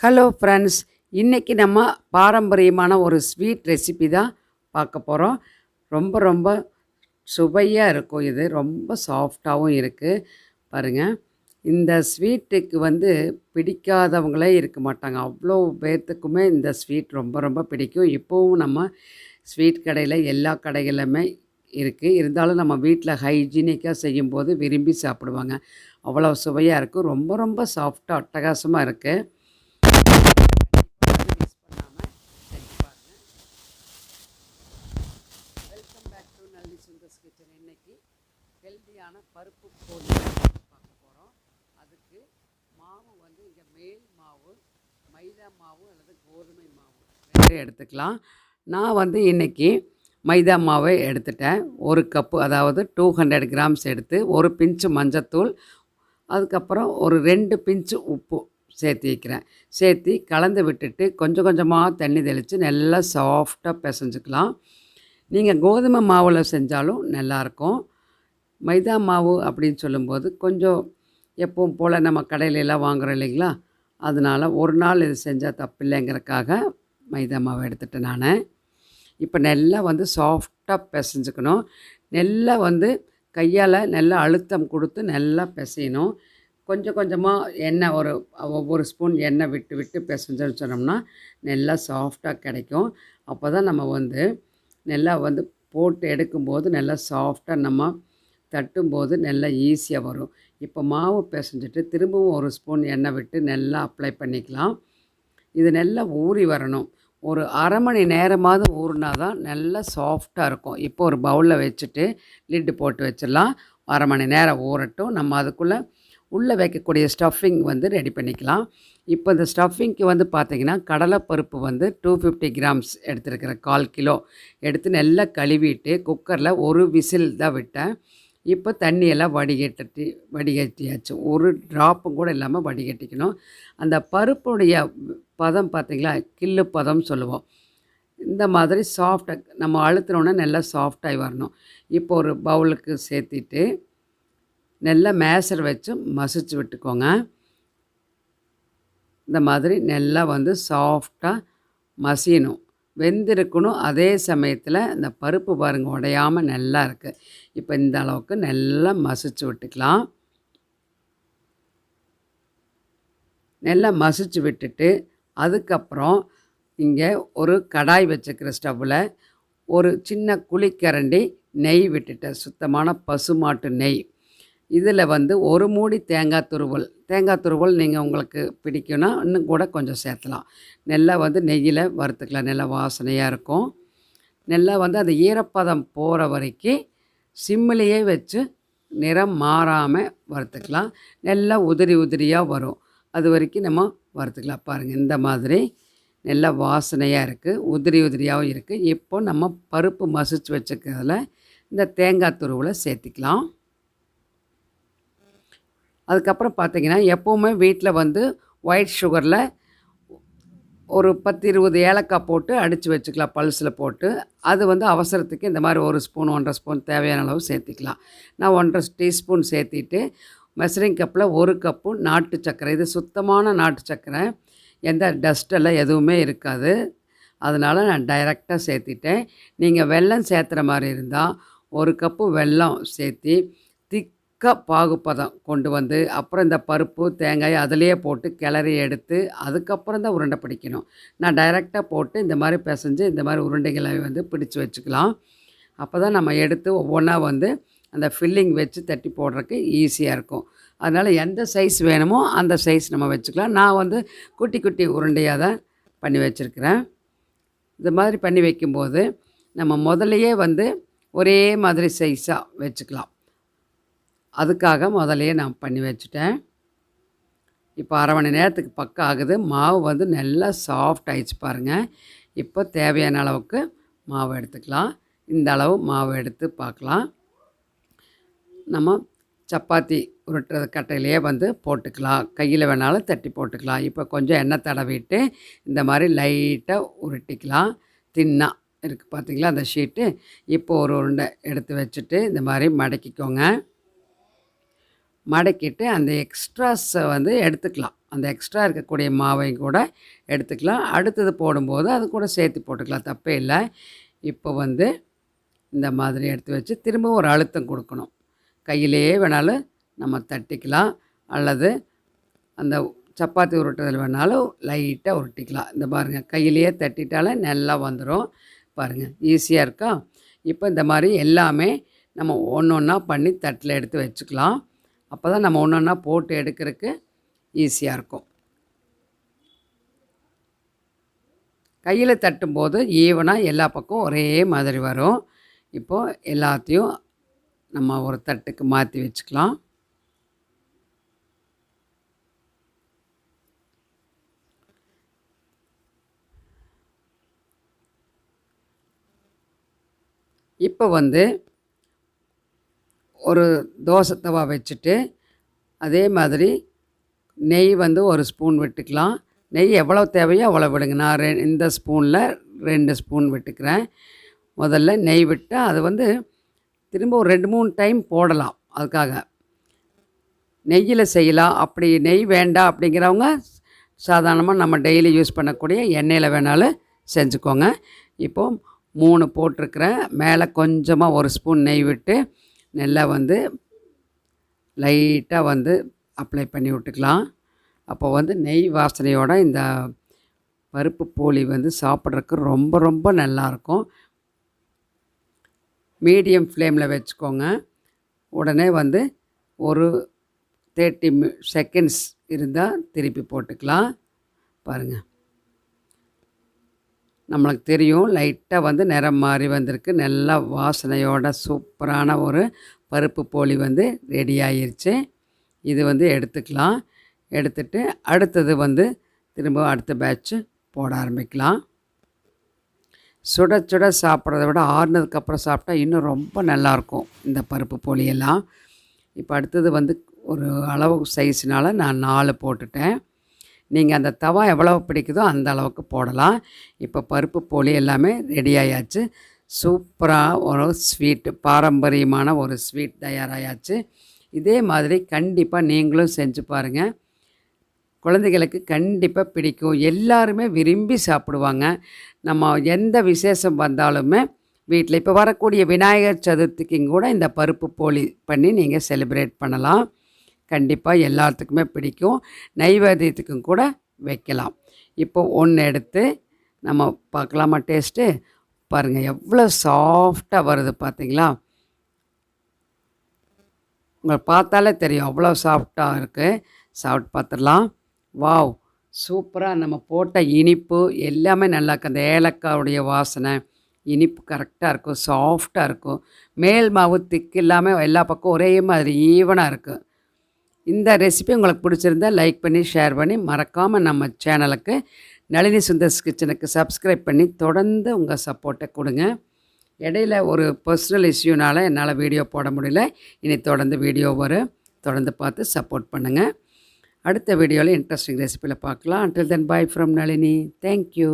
Hello friends இன்றைக்கி நம்ம பாரம்பரியமான ஒரு ஸ்வீட் ரெசிபி தான் பார்க்க போகிறோம் ரொம்ப ரொம்ப சுவையாக இருக்கும் இது. ரொம்ப சாஃப்டாகவும் இருக்குது பாருங்கள் இந்த ஸ்வீட்டுக்கு வந்து பிடிக்காதவங்களே இருக்க மாட்டாங்க. அவ்வளோ பேர்த்துக்குமே இந்த ஸ்வீட் ரொம்ப ரொம்ப பிடிக்கும். இப்போவும் நம்ம ஸ்வீட் கடையில் எல்லா கடைகளிலுமே இருக்குது இருந்தாலும் நம்ம வீட்டில் ஹைஜீனிக்காக செய்யும்போது விரும்பி சாப்பிடுவாங்க. அவ்வளோ சுவையாக இருக்கும் ரொம்ப ரொம்ப சாஃப்டாக அட்டகாசமாக இருக்குது மிஸ் பண்ணாமல் செஞ்சு பாருங்கள் welcome back to Nalli Sundar's kitchen இன்னைக்கு ஹெல்த்தியான பருப்பு போலி பார்க்க போகிறோம் அதுக்கு மாவு வந்து இங்கே மேல் மாவு மைதா மாவு அல்லது கோதுமை மாவு ரெண்டும் எடுத்துக்கலாம். நான் வந்து இன்றைக்கி மைதா மாவை எடுத்துட்டேன். ஒரு கப்பு அதாவது டூ ஹண்ட்ரட் கிராம்ஸ் எடுத்து ஒரு பிஞ்சு மஞ்சத்தூள் அதுக்கப்புறம் ஒரு ரெண்டு பிஞ்சு உப்பு சேர்த்து வைக்கிறேன். சேர்த்து கலந்து விட்டுட்டு கொஞ்சம் கொஞ்சமாக தண்ணி தெளித்து நல்லா சாஃப்டாக பிசைஞ்சுக்கலாம். நீங்கள் கோதுமை மாவில் செஞ்சாலும் நல்லாயிருக்கும் மைதா மாவு அப்படின்னு சொல்லும்போது கொஞ்சம் எப்பவும் போல் நம்ம கடையில எல்லாம் வாங்குறோம் இல்லைங்களா? அதனால் ஒரு நாள் இது செஞ்சால் தப்பு இல்லைங்கிறக்காக மைதா மாவு எடுத்துட்டேன் நான். இப்போ நல்லா வந்து சாஃப்டாக பிசைஞ்சுக்கணும். நல்லா வந்து கையால் நல்லா அழுத்தம் கொடுத்து நல்லா பிசையணும். கொஞ்சம் கொஞ்சமாக எண்ணெய் ஒரு ஒவ்வொரு ஸ்பூன் எண்ணெய் விட்டு விட்டு பிசைஞ்சோன்னு சொன்னோம்னா நல்லா சாஃப்டாக கிடைக்கும். அப்போ தான் நம்ம வந்து நல்லா வந்து போட்டு எடுக்கும்போது நல்லா சாஃப்டாக நம்ம தட்டும்போது நல்லா ஈஸியாக வரும். இப்போ மாவு பிசைஞ்சிட்டு திரும்பவும் ஒரு ஸ்பூன் எண்ணெய் விட்டு நல்லா அப்ளை பண்ணிக்கலாம். இது நல்லா ஊறி வரணும். ஒரு அரை மணி நேரமாவது ஊறினா தான் நல்லா சாஃப்டாக இருக்கும். இப்போ ஒரு பவுலில் வச்சுட்டு லிட்டு போட்டு வச்சிடலாம். அரை மணி நேரம் ஊறட்டும். நம்ம அதுக்குள்ளே உள்ளே வைக்கக்கூடிய ஸ்டஃபிங் வந்து ரெடி பண்ணிக்கலாம். இப்போ இந்த ஸ்டஃபிங்க்கு வந்து பார்த்திங்கன்னா கடலைப்பருப்பு வந்து டூ ஃபிஃப்டி கிராம்ஸ் எடுத்துருக்கிறேன். கால் கிலோ. எடுத்து நல்லா கழுவிட்டு குக்கரில் ஒரு விசில் தான் விட்டேன். இப்போ தண்ணியெல்லாம் வடிகட்டி வடிகட்டியாச்சு. ஒரு ட்ராப்பும் கூட இல்லாமல் வடிகட்டிக்கணும். அந்த பருப்புடைய பதம் பார்த்திங்களா? கில்லு பதம் சொல்லுவோம். இந்த மாதிரி சாஃப்டாக நம்ம அழுத்தினோன்னா நல்லா சாஃப்டாகி வரணும். இப்போ ஒரு பவுலுக்கு சேர்த்திட்டு நல்லா மேசர் வச்சு மசிச்சு விட்டுக்கோங்க. இந்த மாதிரி நல்லா வந்து சாஃப்டாக மசியணும். வெந்திருக்கணும். அதே சமயத்தில் இந்த பருப்பு பாருங்கள் உடையாமல் நல்லா இருக்குது இப்போ இந்த அளவுக்கு நல்லா மசிச்சு விட்டுக்கலாம். நல்லா மசிச்சு விட்டுட்டு அதுக்கப்புறம் இங்கே ஒரு கடாய் வச்சுக்கிற ஸ்டவ்வில் ஒரு சின்ன குழிக்கரண்டி நெய் விட்டுட்டேன். சுத்தமான பசுமாட்டு நெய். இதில் வந்து ஒரு மூடி தேங்காய் துருவல். தேங்காய் துருவல் நீங்கள் உங்களுக்கு பிடிக்கும்னா இன்னும் கூட கொஞ்சம் சேர்த்தலாம். நல்லா வந்து நெய்யில் வறுத்துக்கலாம். நல்லா வாசனையாக இருக்கும். நல்லா வந்து அந்த ஈரப்பதம் போகிற வரைக்கும் சிம்மிலேயே வச்சு நிறம் மாறாமல் வறுத்துக்கலாம். நல்லா உதிரி உதிரியாக வரும். அது வரைக்கும் நம்ம வறுத்துக்கலாம். பாருங்கள் இந்த மாதிரி நல்லா வாசனையாக இருக்குது. உதிரி உதிரியாகவும் இருக்குது. இப்போ நம்ம பருப்பு மசிச்சு வச்சுக்கிறதுல இந்த தேங்காய் துருவில் சேர்த்திக்கலாம். அதுக்கப்புறம் பார்த்திங்கன்னா எப்போவுமே வீட்டில் வந்து ஒயிட் சுகரில் ஒரு பத்து இருபது ஏலக்காய் போட்டு அடித்து வச்சுக்கலாம் பல்ஸில் போட்டு. அது வந்து அவசரத்துக்கு இந்த மாதிரி ஒரு ஸ்பூன் ஒன்றரை ஸ்பூன் தேவையான அளவு சேர்த்திக்கலாம். நான் ஒன்றரை டீஸ்பூன் சேர்த்திட்டு மெசரிங் கப்பில் ஒரு கப்பு நாட்டு சர்க்கரை. இது சுத்தமான நாட்டு சர்க்கரை. எந்த டஸ்டெல்லாம் எதுவுமே இருக்காது. அதனால் நான் டைரெக்டாக சேர்த்திட்டேன். நீங்கள் வெல்லம் சேர்த்துற மாதிரி இருந்தால் ஒரு கப்பு வெல்லம் சேர்த்தி பாகுப்பதம் கொண்டு வந்து அப்புறம் இந்த பருப்பு தேங்காய் அதிலேயே போட்டு கிளறி எடுத்து அதுக்கப்புறம் தான் உருண்டை பிடிக்கணும். நான் டைரெக்டாக போட்டு இந்த மாதிரி பிசைஞ்சு இந்த மாதிரி உருண்டைகளை வந்து பிடிச்சி வச்சுக்கலாம். அப்போ தான் நம்ம எடுத்து ஒவ்வொன்றா வந்து அந்த ஃபில்லிங் வச்சு தட்டி போடுறதுக்கு ஈஸியாக இருக்கும். அதனால் எந்த சைஸ் வேணுமோ அந்த சைஸ் நம்ம வச்சுக்கலாம். நான் வந்து குட்டி குட்டி உருண்டையாக தான் பண்ணி வச்சுருக்கிறேன். இந்த மாதிரி பண்ணி வைக்கும்போது நம்ம முதல்லையே வந்து ஒரே மாதிரி சைஸாக வச்சுக்கலாம். அதுக்காக முதலையே நான் பண்ணி வச்சுட்டேன். இப்போ அரை மணி நேரத்துக்கு பக்கம் ஆகுது. மாவு வந்து நல்லா சாஃப்ட் ஆயிடுச்சு பாருங்கள் இப்போ தேவையான அளவுக்கு மாவு எடுத்துக்கலாம். இந்த அளவு மாவு எடுத்து பார்க்கலாம். நம்ம சப்பாத்தி உருட்டுறது கட்டையிலேயே வந்து போட்டுக்கலாம். கையில் வேணாலும் தட்டி போட்டுக்கலாம். இப்போ கொஞ்சம் எண்ணெய் தடவிட்டு இந்த மாதிரி லைட்டாக உருட்டிக்கலாம். தின்னா இருக்குது பார்த்தீங்களா அந்த ஷீட்டு இப்போ ஒரு உருண்டை எடுத்து வச்சுட்டு இந்த மாதிரி மடக்கிக்கோங்க. மடக்கிட்டு அந்த எக்ஸ்ட்ராஸை வந்து எடுத்துக்கலாம். அந்த எக்ஸ்ட்ரா இருக்கக்கூடிய மாவையும் கூட எடுத்துக்கலாம். அடுத்தது போடும்போது அது கூட சேர்த்து போட்டுக்கலாம். தப்பே இல்லை. இப்போ வந்து இந்த மாதிரி எடுத்து வச்சு திரும்ப ஒரு அழுத்தம் கொடுக்கணும். கையிலேயே வேணாலும் நம்ம தட்டிக்கலாம். அல்லது அந்த சப்பாத்தி உருட்டுதல் வேணாலும் லைட்டாக உருட்டிக்கலாம். இந்த பாருங்கள் கையிலேயே தட்டிட்டாலே நல்லா வந்துடும் பாருங்கள் ஈஸியாக இருக்கா? இப்போ இந்த மாதிரி எல்லாமே நம்ம ஒன்று ஒன்றா பண்ணி தட்டில் எடுத்து வச்சுக்கலாம். அப்போ தான் நம்ம ஒன்று ஒன்றா போட்டு எடுக்கிறதுக்கு ஈஸியாக இருக்கும். கையில் தட்டும்போது ஈவனாக எல்லா பக்கம் ஒரே மாதிரி வரும். இப்போது எல்லாத்தையும் நம்ம ஒரு தட்டுக்கு மாற்றி வச்சுக்கலாம். இப்போ வந்து ஒரு தோசை தவா வச்சுட்டு அதே மாதிரி நெய் வந்து ஒரு ஸ்பூன் விட்டுக்கலாம். நெய் எவ்வளோ தேவையோ அவ்வளோ விடுங்க. நான் ரெ இந்த ஸ்பூனில் ரெண்டு ஸ்பூன் விட்டுக்கிறேன். முதல்ல நெய் விட்டு அது வந்து திரும்ப ஒரு ரெண்டு மூணு டைம் போடலாம் அதுக்காக. நெய்யில் செய்யலாம். அப்படி நெய் வேண்டாம் அப்படிங்கிறவங்க சாதாரணமாக நம்ம டெய்லி யூஸ் பண்ணக்கூடிய எண்ணெயில் வேணாலும் செஞ்சுக்கோங்க. இப்போது மூணு போட்டிருக்கிறேன். மேலே கொஞ்சமாக ஒரு ஸ்பூன் நெய் விட்டு நல்லா வந்து லைட்டாக வந்து அப்ளை பண்ணி விட்டுக்கலாம். அப்போ வந்து நெய் வாசனையோட இந்த பருப்பு போலி வந்து சாப்பிட்றதுக்கு ரொம்ப ரொம்ப நல்லாயிருக்கும் மீடியம் ஃப்ளேமில் வச்சுக்கோங்க. உடனே வந்து ஒரு தேர்ட்டி செகண்ட்ஸ் இருந்தால் திருப்பி போட்டுக்கலாம். பாருங்கள் நம்மளுக்கு தெரியும். லைட்டாக வந்து நிறம் மாறி வந்திருக்கு. நல்லா வாசனையோட சூப்பரான ஒரு பருப்பு போலி வந்து ரெடி ஆயிடுச்சு இது வந்து எடுத்துக்கலாம். எடுத்துட்டு அடுத்தது வந்து திரும்ப அடுத்த பேட்ச்சு போட ஆரம்பிக்கலாம். சுட சுட சாப்பிட்றத விட ஆறுனதுக்கப்புறம் சாப்பிட்டா இன்னும் ரொம்ப நல்லாயிருக்கும் இந்த பருப்பு போலியெல்லாம். இப்போ அடுத்தது வந்து ஒரு அளவு சைஸ்னால் நான் நாலு போட்டுட்டேன். நீங்கள் அந்த தவா எவ்வளோ பிடிக்குதோ அந்த அளவுக்கு போடலாம். இப்போ பருப்பு போலி எல்லாமே ரெடி ஆயாச்சு. சூப்பராக ஒரு ஸ்வீட்டு பாரம்பரியமான ஒரு ஸ்வீட் தயாராகியாச்சு இதே மாதிரி கண்டிப்பாக நீங்களும் செஞ்சு பாருங்கள் குழந்தைகளுக்கு கண்டிப்பாக பிடிக்கும். எல்லாருமே விரும்பி சாப்பிடுவாங்க. நம்ம எந்த விசேஷம் வந்தாலுமே வீட்டில் இப்போ வரக்கூடிய விநாயகர் சதுர்த்திக்கும் கூட இந்த பருப்பு போலி பண்ணி நீங்கள் செலிப்ரேட் பண்ணலாம். கண்டிப்பாக எல்லாத்துக்குமே பிடிக்கும். நைவேத்தியத்துக்கும் கூட வைக்கலாம். இப்போ ஒன்று எடுத்து நம்ம பார்க்கலாமா டேஸ்ட்டு? பாருங்கள் எவ்வளோ சாஃப்டாக வருது பார்த்தீங்களா? உங்களை பார்த்தாலே தெரியும் அவ்வளோ சாஃப்டாக இருக்குது சாப்பிட்டு பார்த்துடலாம். வாவ்! சூப்பராக நம்ம போட்ட இனிப்பு எல்லாமே நல்லா இருக்குது அந்த ஏலக்காவுடைய வாசனை இனிப்பு கரெக்டாக இருக்கும் சாஃப்டாக இருக்கும். மேல் மாவு திக்கு இல்லாமல் எல்லா பக்கம் ஒரே மாதிரி ஈவனாக இருக்குது இந்த ரெசிபி உங்களுக்கு பிடிச்சிருந்தா லைக் பண்ணி ஷேர் பண்ணி மறக்காமல் நம்ம சேனலுக்கு நளினி சுந்தர்ஸ் கிச்சனுக்கு சப்ஸ்கிரைப் பண்ணி தொடர்ந்து உங்கள் சப்போர்ட்டை கொடுங்க. இடையில ஒரு பர்சனல் இஷ்யூனால் என்னால் வீடியோ போட முடியல. இனி தொடர்ந்து வீடியோ வரும் தொடர்ந்து பார்த்து சப்போர்ட் பண்ணுங்கள் அடுத்த வீடியோவில் இன்ட்ரெஸ்டிங் ரெசிபியில் பார்க்கலாம். Until then bye from Nalini. Thank you